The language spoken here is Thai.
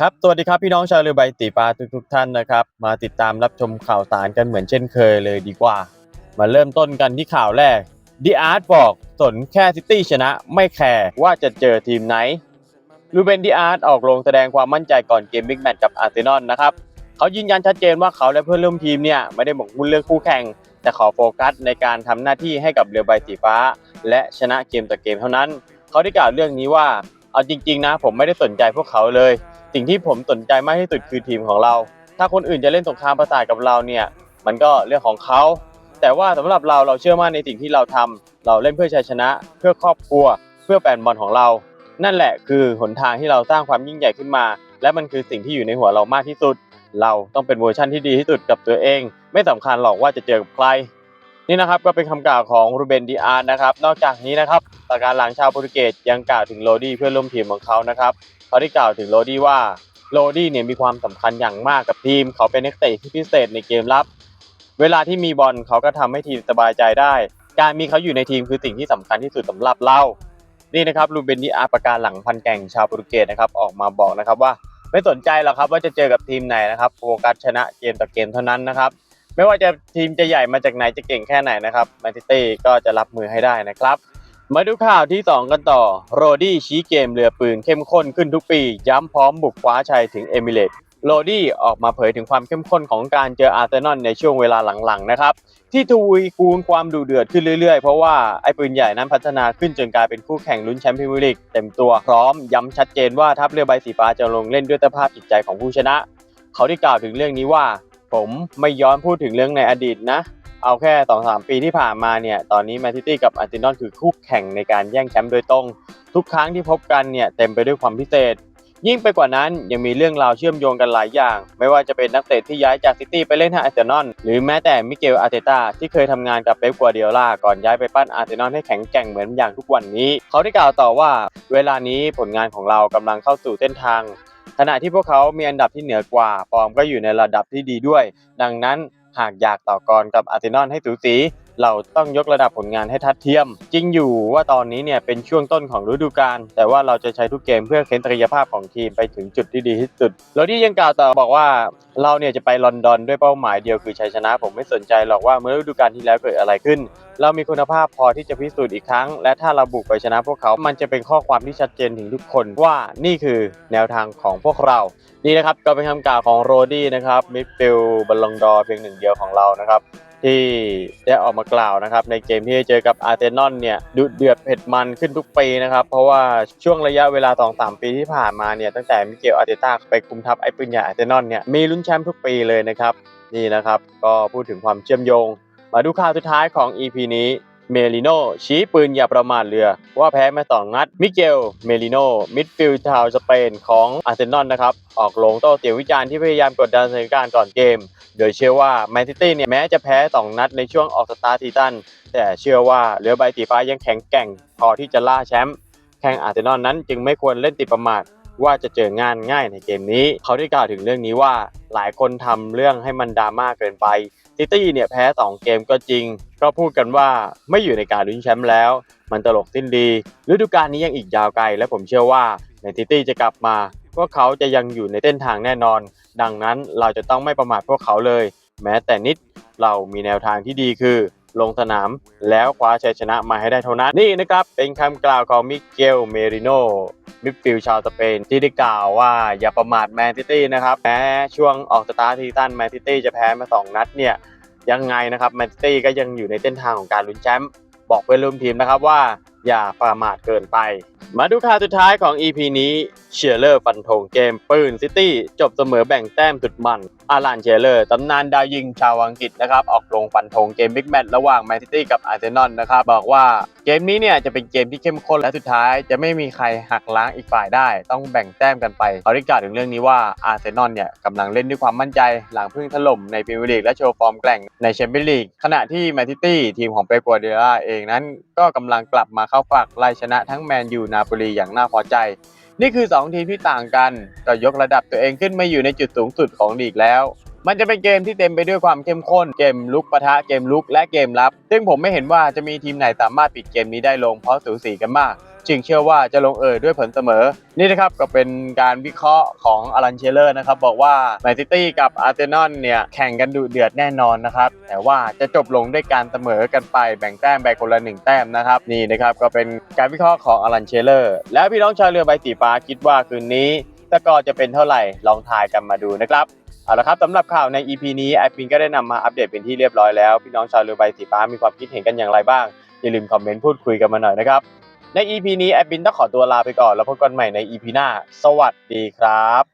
ครับ สวัสดีครับพี่น้องชาวเรือใบตีปลาทุกๆท่านนะครับ มาติดตามรับชมข่าวสารกันเหมือนเช่นเคยเลยดีกว่า มาเริ่มต้นกันที่ข่าวแรกดีอาร์ตบอกสนแค่ซิตี้ชนะไม่แคร์ว่าจะเจอทีมไหนลูเบนดีอาร์ตออกลงแสดงความมั่นใจก่อนเกมบิ๊กแมตช์กับอาร์เซนอลนะครับเขายืนยันชัดเจนว่าเขาและเพื่อนร่วมทีมเนี่ยไม่ได้หมกมุ่นเรื่องคู่แข่ง แต่ขอโฟกัสในการทำหน้าที่ให้กับเรือใบสีฟ้า และชนะเกมต่อเกมเท่านั้น เขาได้กล่าวเรื่องนี้ว่าเอาจริง ๆ นะ ผมไม่ได้สนใจพวกเขาเลย สิ่งที่ผมสนใจมากที่สุดคือทีมของเรา ถ้าคนอื่นจะเล่นสงครามประสาทกับเราเนี่ยมันก็เรื่องของเขา แต่ว่าสำหรับเราเราเชื่อมั่นในสิ่งที่เราทำเราเล่นเพื่อชัยชนะ เพื่อครอบครัว เพื่อแฟนบอลของเรา นั่นแหละคือหนทางที่เราสร้างความยิ่งใหญ่ขึ้นมา และมันคือสิ่งที่อยู่ในหัวเรามากที่สุด เราต้องเป็นเวอร์ชั่นที่ดีที่สุดกับตัวเอง ไม่สำคัญหรอกว่าจะเจอกับใคร นี่นะครับก็เป็นคำกล่าวของรูเบนดีอาร์นะครับนอกจากนี้นะครับประการหลังชาวโปรตุเกสยังกล่าวถึงโรดี้เพื่อนร่วมทีมของเขานะครับเขาได้กล่าวถึงโรดี้ว่าโรดี้เนี่ยมีความสำคัญอย่างมากกับทีม เขาเป็นนักเตะที่พิเศษในเกมรับ เวลาที่มีบอลเขาก็ทำให้ทีมสบายใจได้ การมีเขาอยู่ในทีมคือสิ่งที่สำคัญที่สุดสำหรับเรานี่นะครับลูเบนดีอาร์ประการหลังพันแก่งชาวโปรตุเกสนะครับออกมาบอกนะครับว่าไม่สนใจหรอกครับว่าจะเจอกับทีมไหนนะครับโฟกัสชนะเกมต่อเกมเท่านั้นนะครับ ไม่ว่าจะทีมจะใหญ่มาจากไหนจะเก่งแค่ไหนนะครับแมนซิตี้ก็จะรับมือให้ได้นะครับ มาดูข่าวที่ 2 กันต่อ โรดี้ชี้เกมเรือปืนเข้มข้นขึ้นทุกปี ย้ำพร้อมบุกคว้าชัยถึงเอมิเรตส์โรดี้ออกมาเผยถึงความเข้มข้นของการเจออาร์เซนอลในช่วงเวลาหลังๆนะครับ ที่ทวีคูณความดูเดือดขึ้นเรื่อยๆ เพราะว่าไอ้ปืนใหญ่นั้นพัฒนาขึ้นจนกลายเป็นคู่แข่งลุ้นแชมป์พรีเมียร์ลีกเต็มตัวพร้อม ย้ำชัดเจนว่าทัพเรือใบสีฟ้าจะลงเล่นด้วยสภาพจิตใจของผู้ชนะ เขาได้กล่าวถึงเรื่องนี้ว่า ผมไม่ย้อนพูดถึงเรื่องในอดีตนะ เอาแค่2องสามปีที่ผ่านมาเนี่ย ตอนนี้แมนซิตี้กับอาร์เซนอลคือคู่แข่งในการแย่งแชมป์โดยตรง ทุกครั้งที่พบกันเนี่ยเต็มไปด้วยความพิเศษ ยิ่งไปกว่านั้นยังมีเรื่องราวเชื่อมโยงกันหลายอย่าง ไม่ว่าจะเป็นนักเตะที่ย้ายจากซิตี้ไปเล่นให้อาร์เซนอลหรือแม้แต่มิเกลอาร์เตต้าที่เคยทำงานกับเป๊ปกัวเดียล่าก่อนย้ายไปปั้นอาร์เซนอลให้แข็งแกร่งเหมือนอย่างทุกวันนี้ เขาได้กล่าวต่อว่า เวลานี้ผลงานของเรากำลังเข้าสู่เส้นทาง ขณะที่พวกเขามีอันดับที่เหนือกว่า ฟอร์มก็อยู่ในระดับที่ดีด้วย ดังนั้นหากอยากต่อกรกับอาร์เซนอลให้สูสี เราต้องยกระดับผลงานให้ทัดเทียม จริงอยู่ว่าตอนนี้เนี่ยเป็นช่วงต้นของฤดูกาลแต่ว่าเราจะใช้ทุกเกมเพื่อเค้นศักยภาพของทีมไปถึงจุดที่ดีที่สุดโรดี้ยังกล่าวต่อบอกว่าเราเนี่ยจะไปลอนดอนด้วยเป้าหมายเดียวคือชัยชนะ ผมไม่สนใจหรอกว่าเมื่อฤดูกาลที่แล้วเกิดอะไรขึ้น เรามีคุณภาพพอที่จะพิสูจน์อีกครั้ง และถ้าเราบุกไปชนะพวกเขา มันจะเป็นข้อความที่ชัดเจนถึงทุกคนว่านี่คือแนวทางของพวกเรานี่นะครับก็เป็นคำกล่าวของโรดี้นะครับมิดฟิลบอลลงดอร์เพียงหนึ่งเดียวของเรานะครับ ที่ได้ออกมากล่าวนะครับในเกมที่จเจอกับอาร์เซนอลเนี่ยดุเดือดเผ็ดมันขึ้นทุกปีนะครับเพราะว่าช่วงระยะเวลา2-3ปีที่ผ่านมาเนี่ยตั้งแต่มิเกลอาร์เตต้าไปคุมทัพไอ้ปืนใหญ่อาร์เซนอลเนี่ยมีลุ้นแชมป์ทุกปีเลยนะครับนี่นะครับก็พูดถึงความเชื่อมโยง มาดูข่าวสุดท้ายของ EP นี้ เมลิโนชี้ปืนอย่าประมาทเรือ ว่าแพ้มาสองนัด มิเกล เมลิโนมิดฟิลด์ชาวสเปนของอาร์เซนอลนะครับ ออกลงโต้เสียงวิจารณ์ที่พยายามกดดันสถานการณ์ก่อนเกม โดยเชื่อว่าแมนซิตี้เนี่ยแม้จะแพ้2นัดในช่วงออกสตาร์ทซีซั่นแต่เชื่อว่าเรือใบสีฟ้ายังแข็งแกร่งพอที่จะล่าแชมป์แข่งอาร์เซนอลนั้นจึงไม่ควรเล่นติดประมาท ว่าจะเจองานง่ายในเกมนี้ เขาได้กล่าวถึงเรื่องนี้ว่าหลายคนทำเรื่องให้มันดราม่าเกินไปซิตี้เนี่ยแพ้ 2 เกมก็จริง ก็พูดกันว่าไม่อยู่ในการลุ้นแชมป์แล้ว มันตลกสิ้นดีฤดูกาลนี้ยังอีกยาวไกล และผมเชื่อว่าแมนซิตี้จะกลับมาพวกเขาจะยังอยู่ในเส้นทางแน่นอน ดังนั้นเราจะต้องไม่ประมาทพวกเขาเลย แม้แต่นิดเรามีแนวทางที่ดีคือ ลงสนาม แล้วคว้าชัยชนะมาให้ได้เท่านั้น นี่นะครับเป็นคำกล่าวของมิเกลเมริโนมิดฟิลชาวสเปนที่ได้กล่าวว่าอย่าประมาทแมนซิตี้นะครับแม้ช่วงออกสตาร์ทซีซั่นแมนซิตี้จะแพ้มา 2 นัดเนี่ยยังไงนะครับแมนซิตี้ก็ยังอยู่ในเส้นทางของการลุ้นแชมป์บอกเพื่อนร่วมทีมนะครับว่าอย่าประมาทเกินไป มาดูข่าวสุดท้ายของ EP นี้เชียร์เลอร์ฟันธงเกมปืนซิตี้จบเสมอแบ่งแต้มสุดมัน อาลานเชเลอร์ตำนานดาวยิงชาวอังกฤษนะครับ ออกลงฟันธงเกมบิ๊กแมตช์ระหว่างแมนซิตี้กับอาร์เซนอลนะครับ บอกว่าเกมนี้เนี่ยจะเป็นเกมที่เข้มข้นและสุดท้าย จะไม่มีใครหักล้างอีกฝ่ายได้ ต้องแบ่งแต้มกันไปเขาได้กล่าวถึงเรื่องนี้ว่าอาร์เซนอลเนี่ยกำลังเล่นด้วยความมั่นใจ หลังเพิ่งถล่มในพรีเมียร์ลีกและโชว์ฟอร์มแกร่งในแชมเปี้ยนลีกขณะที่แมนซิตี้ทีมของเปปกัวเดล่าเองนั้น ก็กำลังกลับมาเข้าฝักไล่ชนะทั้งแมนยูนาโปลีอย่างน่าพอใจ นี่คือ 2 ทีมที่ต่างกันก็ยกระดับตัวเองขึ้นมาอยู่ในจุดสูงสุดของลีกแล้ว มันจะเป็นเกมที่เต็มไปด้วยความเข้มข้น เกมลุกปะทะเกมลุกและเกมรับ ซึ่งผมไม่เห็นว่าจะมีทีมไหนสามารถปิดเกมนี้ได้ลงเพราะสูสีกันมาก จึงเชื่อว่าจะลงเอยด้วยผลเสมอ นี่นะครับก็เป็นการวิเคราะห์ของอลันเชเลอร์นะครับบอกว่าแมนซิตี้กับอาร์เซนอลเนี่ยแข่งกันดุเดือดแน่นอนนะครับแต่ว่าจะจบลงด้วยการเสมอกันไปแบ่งแต้มไปคนละหนึ่งแต้มนะครับนี่นะครับก็เป็นการวิเคราะห์ของอลันเชเลอร์แล้วพี่น้องชาวเรือใบสีฟ้าคิดว่าคืนนี้สกอร์จะเป็นเท่าไหร่ลองทายกันมาดูนะครับเอาละครับสำหรับข่าวใน EP นี้แอดมินก็ได้นำมาอัปเดตเป็นที่เรียบร้อยแล้ว พี่น้องชาวเรือใบสีฟ้ามีความคิดเห็นกันอย่างไรบ้าง อย่าลืมคอมเมนต์พูดคุยกันมาหน่อยนะครับ ใน EP นี้แอดมินต้องขอตัวลาไปก่อนแล้วพบกันใหม่ใน EP หน้า สวัสดีครับ